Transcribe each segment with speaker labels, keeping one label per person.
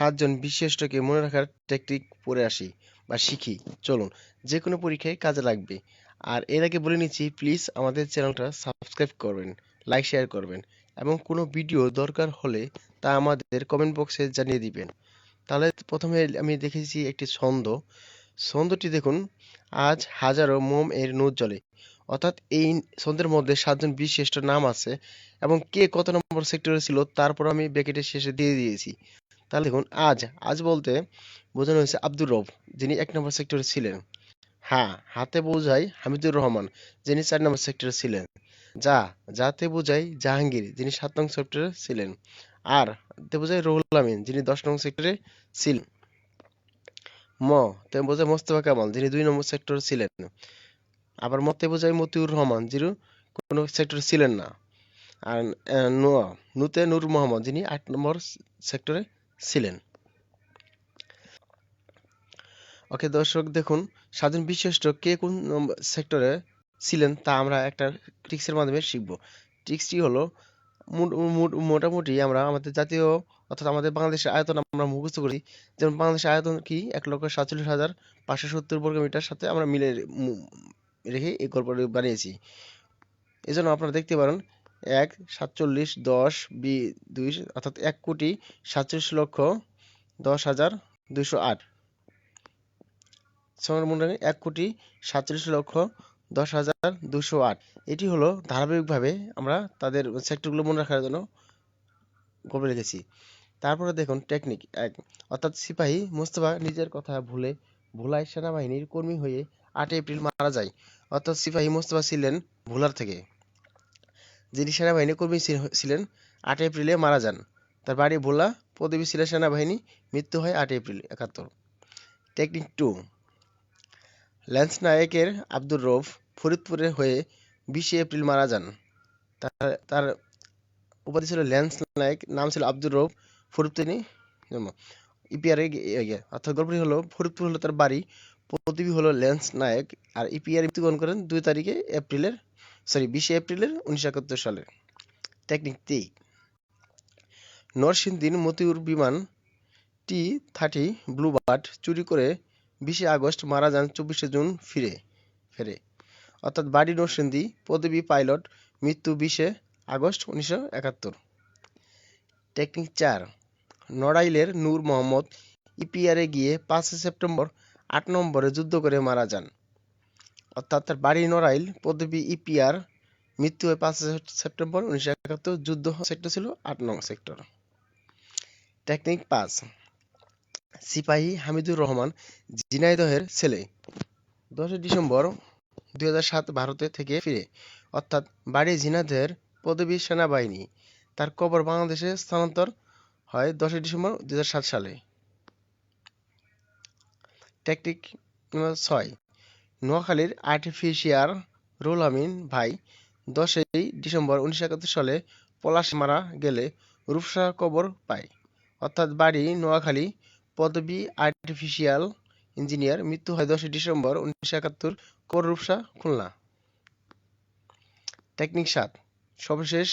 Speaker 1: সাতজন বিশিষ্টকে মনে রাখার টেকনিক পড়ে আসি বা শিখি। চলুন যে কোনো পরীক্ষায় কাজে লাগবে। আর এর আগে বলে নিচ্ছি প্লিজ আমাদের চ্যানেলটা সাবস্ক্রাইব করবেন লাইক শেয়ার করবেন এবং কোনো ভিডিও দরকার হলে তা আমাদের কমেন্ট বক্সে জানিয়ে দিবেন। তাহলে প্রথমে আমি দেখেছি একটি ছন্দ। ছন্দটি দেখুন, আজ হাজারো মোম এর নূর জ্বলে অর্থাৎ এই ছন্দের মধ্যে সাতজন বিশিষ্ট নাম আছে এবং কে কত নম্বর সেক্টরে ছিল, তারপর আমি ব্র্যাকেটের শেষে দিয়ে দিয়েছি। তাহলে দেখুন, আজ আজ বলতে বোঝানো হয়েছে আব্দুর রব, যিনি এক নম্বর সেক্টরে ছিলেন। হ্যাঁ হাতে বোঝাই হামিদুর রহমান, যিনি চার নম্বর সেক্টরে ছিলেন। যা, যাতে বোঝাই জাহাঙ্গীর, যিনি সাত নং সেক্টরে ছিলেন। আর, তে বোঝায় রুহুল আমিন, যিনি দশ নং সেক্টরে ছিলেন। ম, তে বোঝায় মোস্তফা কামাল, যিনি দুই নম্বর সেক্টরে ছিলেন। আবার মতে বোঝায় মতিউর রহমান, যিনি কোনো সেক্টরে ছিলেন না। আর নুতে নূর মোহাম্মদ, যিনি আট নম্বর সেক্টরে ছিলেন। ওকে দর্শক, দেখুন, স্বাধীন বিশিষ্ট কে কোন সেক্টরে ছিলেন তা আমরা একটা ট্রিক্সের মাধ্যমে শিখব। ট্রিক্সটি হলো, মোট- মোট- মোটামুটি আমরা আমাদের জাতীয় অর্থাৎ আমাদের বাংলাদেশের আয়তন আমরা মুখস্থ করি। যেমন বাংলাদেশের আয়তন কি? এক লক্ষ সাতচল্লিশ হাজার পাঁচশো সত্তর বর্গ মিটার সাথে আমরা মিলে রেখে এই গল্পটি বানিয়েছি। এজন্য আপনারা দেখতে পারেন এক, সাতচল্লিশ, দশ, বি, দুই, অর্থাৎ এক কোটি সাতচল্লিশ লক্ষ দশ হাজার দুইশো আট। সমান মনে এক কোটি সাতচল্লিশ লক্ষ দশ হাজার দুশো আট। এটি হলো ধারাবাহিকভাবে আমরা তাদের সেক্টরগুলো মনে রাখার জন্য গল্প লিখেছি তারপরে দেখুন টেকনিক এক, অর্থাৎ সিপাহী মোস্তফা নিজের কথা ভুলে ভোলায় সেনাবাহিনীর কর্মী হয়ে আট এপ্রিল মারা যায়। অর্থাৎ সিপাহী মোস্তফা ছিলেন ভোলার থেকে। যিনি সেনাবাহিনী কর্মী ছিল- ছিলেন, আট এপ্রিলে মারা যান। তার বাড়ি ভোলা পদবী ছিল সেনাবাহিনী, মৃত্যু হয় আট এপ্রিল একাত্তর। Technique two. ল্যান্স নায়েকের আব্দুর রৌফ ফরিদপুরে হয়ে বিশে এপ্রিল মারা যান। তার তার উপাধি ছিল ল্যান্স নায়েক, নাম ছিল আব্দুর রৌফ ফরিদপুরে জন্ম। ইপিআরে অর্থাৎ গল্পটি হলো, ফরিদপুর হলো তার বাড়ি পদবী হলো ল্যান্স নায়েক, আর ইপিআর মৃত্যুবরণ করেন দুই তারিখে এপ্রিলের সরি, বিশে এপ্রিলের উনিশশো একাত্তর সালে। টেকনিক টি নরসিংদীর মতিউর বিমান টি থার্টি ব্লুবার্ড চুরি করে বিশে আগস্ট মারা যান চব্বিশে জুন ফিরে, ফেরে। অর্থাৎ বাড়ি নরসিংদী, পদবী পাইলট, মৃত্যু বিশে আগস্ট উনিশশো একাত্তর। টেকনিক চার, নড়াইলের নূর মোহাম্মদ ইপিআরে গিয়ে পাঁচই সেপ্টেম্বর আট নম্বরে যুদ্ধ করে মারা যান। অর্থাৎ তার বাড়ি নড়াইল, পদবী ইপিআর, মৃত্যু হয় পাঁচ সেপ্টেম্বর উনিশশো একাত্তর, যুদ্ধ সেক্টর ছিল আট নং সেক্টর। টেকনিক পাঁচ। সিপাহী হামিদুর রহমান, ঝিনাইদহের ছেলে। দশই ডিসেম্বর দুই সাত ভারতে থেকে ফিরে। অর্থাৎ বাড়ি ঝিনাইদহের পদবী সেনাবাহিনী। তার কবর বাংলাদেশে স্থানান্তর হয় দশই ডিসেম্বর দুই সাত সালে। টেকনিক ছয়। নোয়াখালীর আর্টিফিশিয়ার রুল আমিন ভাই দশই ডিসেম্বর উনিশশো একাত্তর সালে পলাশ মারা গেলে রূপসা কবর পায়। অর্থাৎ বাড়ি নোয়াখালী, পদবী আর্টিফিশিয়াল ইঞ্জিনিয়ার, মৃত্যু হয় দশই ডিসেম্বর উনিশশো একাত্তর কবর রূপসা, খুলনা। টেকনিক সাত, সর্বশেষ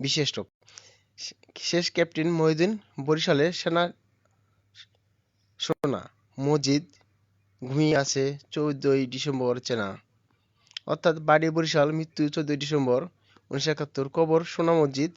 Speaker 1: বিশিষ্ট শেষ ক্যাপ্টেন মহিউদ্দিন বরিশালে সেনা, সোনা মসজিদ ঘুমিয়ে আছে চৌদ্দই ডিসেম্বর চেনা। অর্থাৎ বাড়ি বরিশাল মৃত্যু চোদ্দই ডিসেম্বর উনিশশো একাত্তর। কবর সোনা মসজিদ